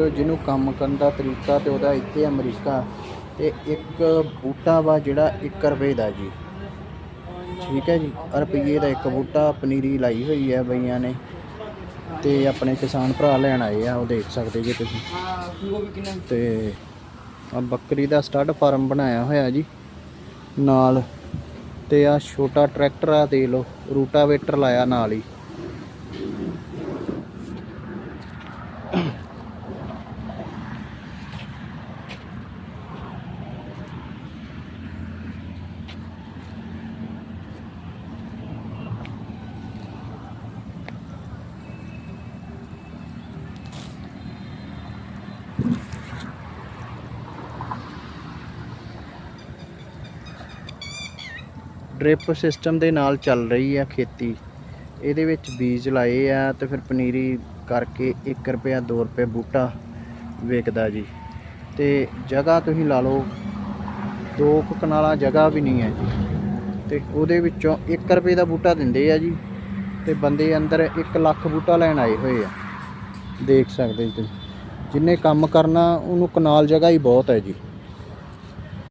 ਜਿਹਨੂੰ ਕੰਮ ਕਰਨ ਦਾ ਤਰੀਕਾ ਤੇ ਉਹਦਾ ਇੱਥੇ ਅਮਰੀਕਾ ਤੇ ਇੱਕ ਬੂਟਾ ਵਾ ਜਿਹੜਾ 1 ਰੁਪਏ ਦਾ ਜੀ। ਠੀਕ ਹੈ ਜੀ, ਰੁਪਈਏ ਦਾ ਇੱਕ ਬੂਟਾ ਪਨੀਰੀ ਲਾਈ ਹੋਈ ਹੈ ਬਈਆਂ ਨੇ ਤੇ ਆਪਣੇ ਕਿਸਾਨ ਭਰਾ ਲੈਣ ਆਏ ਆ, ਉਹ ਦੇਖ ਸਕਦੇ ਜੀ ਤੁਸੀਂ। ਤੇ ਆ ਬੱਕਰੀ ਦਾ ਸਟੱਡ ਫਾਰਮ ਬਣਾਇਆ ਹੋਇਆ ਜੀ। ਨਾਲ ਤੇ ਆ ਛੋਟਾ ਟਰੈਕਟਰ ਆ ਦੇ ਲਓ, ਰੂਟਾਵੇਟਰ ਲਾਇਆ ਨਾਲ ਹੀ। ਡ੍ਰਿਪ ਸਿਸਟਮ ਦੇ ਨਾਲ ਚੱਲ ਰਹੀ ਆ ਖੇਤੀ। ਇਹਦੇ ਵਿੱਚ ਬੀਜ ਲਾਏ ਆ ਤੇ ਫਿਰ ਪਨੀਰੀ ਕਰਕੇ 1 ਰੁਪਿਆ 2 ਰੁਪਏ ਬੂਟਾ ਵਿਕਦਾ ਜੀ। ਤੇ ਜਗ੍ਹਾ ਤੁਸੀਂ ਲਾ ਲਓ, ਦੋ ਕੁ ਕਨਾਲਾਂ ਜਗ੍ਹਾ ਵੀ ਨਹੀਂ ਹੈ ਜੀ। ਤੇ ਉਹਦੇ ਵਿੱਚੋਂ 1 ਰੁਪਏ ਦਾ ਬੂਟਾ ਦਿੰਦੇ ਆ ਜੀ ਤੇ ਬੰਦੇ ਅੰਦਰ 1 ਲੱਖ ਬੂਟਾ ਲੈਣ ਆਏ ਹੋਏ ਆ। ਦੇਖ ਸਕਦੇ ਜੀ ਤੁਸੀਂ। ਜਿੰਨੇ ਕੰਮ ਕਰਨਾ, ਉਹਨੂੰ ਕਨਾਲ ਜਗ੍ਹਾ ਹੀ ਬਹੁਤ ਹੈ ਜੀ।